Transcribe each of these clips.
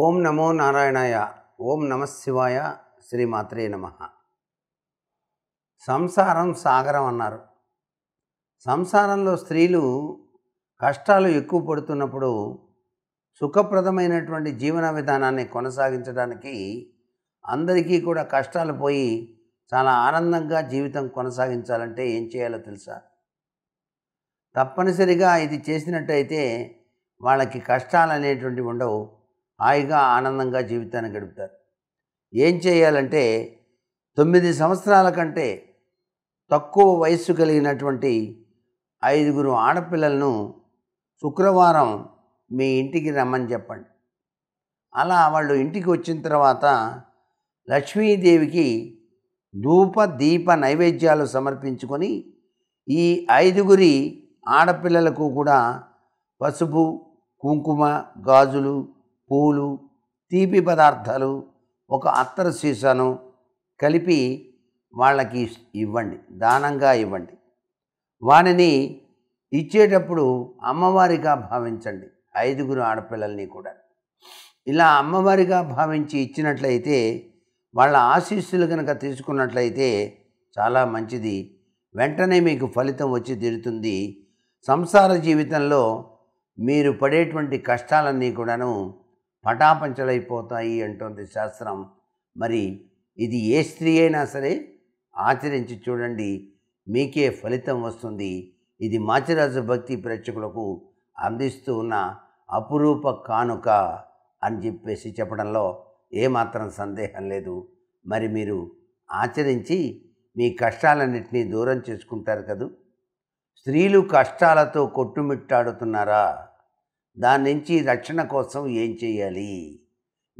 ఓం నమో నారాయణాయ ఓం నమ శివాయ శ్రీమాత్రే నమ. సంసారం సాగరం అన్నారు. సంసారంలో స్త్రీలు కష్టాలు ఎక్కువ పడుతున్నప్పుడు సుఖప్రదమైనటువంటి జీవన విధానాన్ని కొనసాగించడానికి అందరికీ కూడా కష్టాలు పోయి చాలా ఆనందంగా జీవితం కొనసాగించాలంటే ఏం చేయాలో తెలుసా? తప్పనిసరిగా ఇది చేసినట్టయితే వాళ్ళకి కష్టాలు అనేటువంటివి ఉండవు. హాయిగా ఆనందంగా జీవితాన్ని గడుపుతారు. ఏం చేయాలంటే తొమ్మిది సంవత్సరాల కంటే తక్కువ వయస్సు కలిగినటువంటి ఐదుగురు ఆడపిల్లలను శుక్రవారం మీ ఇంటికి రమ్మని చెప్పండి. అలా వాళ్ళు ఇంటికి వచ్చిన తర్వాత లక్ష్మీదేవికి ధూప దీప నైవేద్యాలు సమర్పించుకొని ఈ ఐదుగురి ఆడపిల్లలకు కూడా పసుపు కుంకుమ గాజులు పూలు తీపి పదార్థాలు ఒక అత్తర సీసాను కలిపి వాళ్ళకి ఇవ్వండి దానంగా ఇవ్వండి. వానిని ఇచ్చేటప్పుడు అమ్మవారిగా భావించండి ఐదుగురు ఆడపిల్లల్ని కూడా. ఇలా అమ్మవారిగా భావించి ఇచ్చినట్లయితే వాళ్ళ ఆశీస్సులు కనుక తీసుకున్నట్లయితే చాలా మంచిది. వెంటనే మీకు ఫలితం వచ్చి తీరుతుంది. సంసార జీవితంలో మీరు పడేటువంటి కష్టాలన్నీ కూడాను పటాపంచలైపోతాయి అంటోంది శాస్త్రం. మరి ఇది ఏ స్త్రీ అయినా సరే ఆచరించి చూడండి మీకే ఫలితం వస్తుంది. ఇది మాచిరాజు భక్తి ప్రేక్షకులకు అందిస్తూ ఉన్న అపురూప కానుక అని చెప్పేసి చెప్పడంలో ఏమాత్రం సందేహం లేదు. మరి మీరు ఆచరించి మీ కష్టాలన్నింటినీ దూరం చేసుకుంటారు కదూ? స్త్రీలు కష్టాలతో కొట్టుమిట్టాడుతున్నారా? దాని నుంచి రక్షణ కోసం ఏం చేయాలి?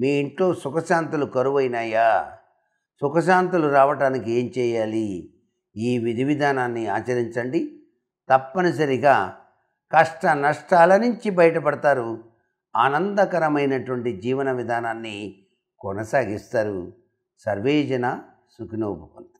మీ ఇంట్లో సుఖశాంతులు కరువైనాయా? సుఖశాంతులు రావటానికి ఏం చేయాలి? ఈ విధి విధానాన్ని ఆచరించండి. తప్పనిసరిగా కష్ట నష్టాల నుంచి బయటపడతారు. ఆనందకరమైనటువంటి జీవన విధానాన్ని కొనసాగిస్తారు. సర్వేజన సుఖినోభవంతు